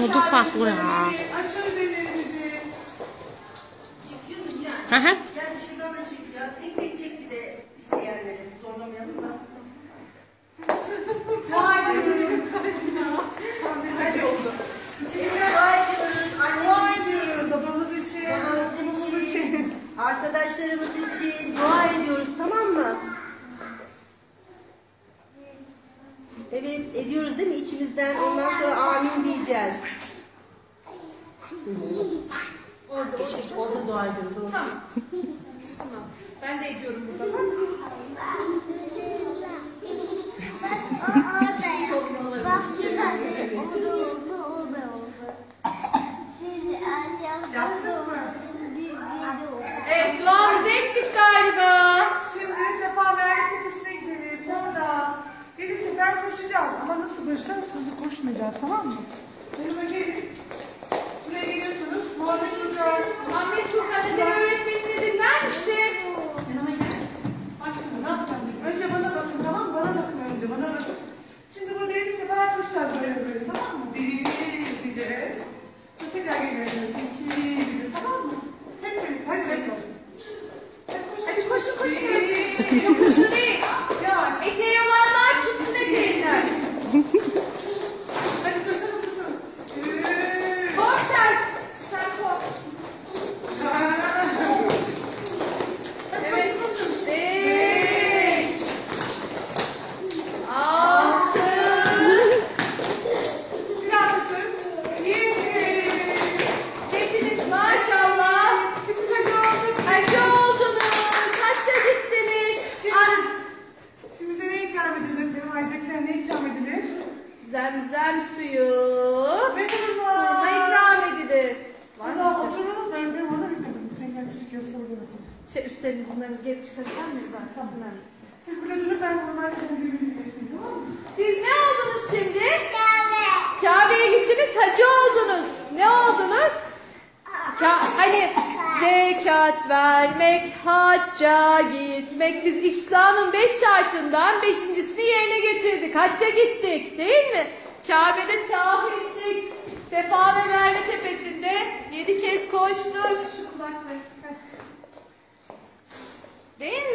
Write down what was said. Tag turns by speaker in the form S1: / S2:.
S1: Modu farklı
S2: mu Hilal?
S1: Hı.
S2: Yani şuradan da. Tek tek çek bir. Zorlamayalım da. Hadi oldu. Şimdi. Dua Annemiz için,
S3: babamız için.
S2: arkadaşlarımız için dua ediyoruz tamam mı? Evet ediyoruz değil mi içimizden ondan sonra amin diyeceğiz.
S4: Orada, orada.
S2: Orada dua ediyoruz. Orada.
S4: Tamam. Tamam. Ben de ediyorum burada. Bak. Evet duamızı ettik galiba.
S3: Şimdi Sefa Merve Tepesi'ne gidelim. Orada yedi sefer koşacağız. Ama nasıl koşacağız? Hızlı koşmayacağız tamam mı? Yanıma gelin. Buraya geliyorsunuz. Muhammed Hoca.
S4: Ahmet çok Recep öğretmenine dinler misin?
S3: Yanıma gel. Bak şimdi ne yapacağım? Önce bana bakın tamam mı? Bana bakın önce bana bakın. Şimdi burada yedi sefer koşacağız böyle böyle tamam mı? Bir diyeceğiz. Sonra tekrar geliyoruz. İki diyeceğiz tamam mı? Hep birlikte hadi bakalım. Hadi koş
S4: Hadi koşun, koşun. Çok hızlı değil.
S3: Yavaş.
S4: Eteği olanlar tutsun eteğinden.
S3: Hadi koşalım koşalım. Üç.
S4: Kork sen. Sen kork. Evet. Beş. Altı.
S3: Bir daha koşuyoruz. Yedi.
S4: Hepiniz maşallah.
S3: Küçük hacı olduk.
S4: Hacı oldunuz. Kaçta gittiniz?
S3: Şimdi,
S4: Ah,
S3: şimdi de ne ikram edeceğiz efendim? Aydakiler ne ikram edilir?
S4: Zemzem suyu.
S3: Benim
S4: Hurma ikram edilir. Var mı?
S3: oturalım ben ben ona bilmedim. Sen gel küçük yoksa orada bakalım.
S4: Şey üstlerini bunları geri çıkaracak mıyız? Var. Tamam.
S3: Siz burada durun ben normalde birbirimizi geçeyim tamam mı?
S4: Siz ne oldunuz şimdi? Kabe'ye gittiniz, hacı oldunuz. Ne oldunuz? Ka hani zekat vermek, hacca gitmek. Biz İslam'ın beş şartından beşincisini yerine getirdik. Hacca gittik değil mi? Kabe'de tavaf ettik. Sefa ve Merve tepesinde yedi kez koştuk. Şu kulakları. Değil mi?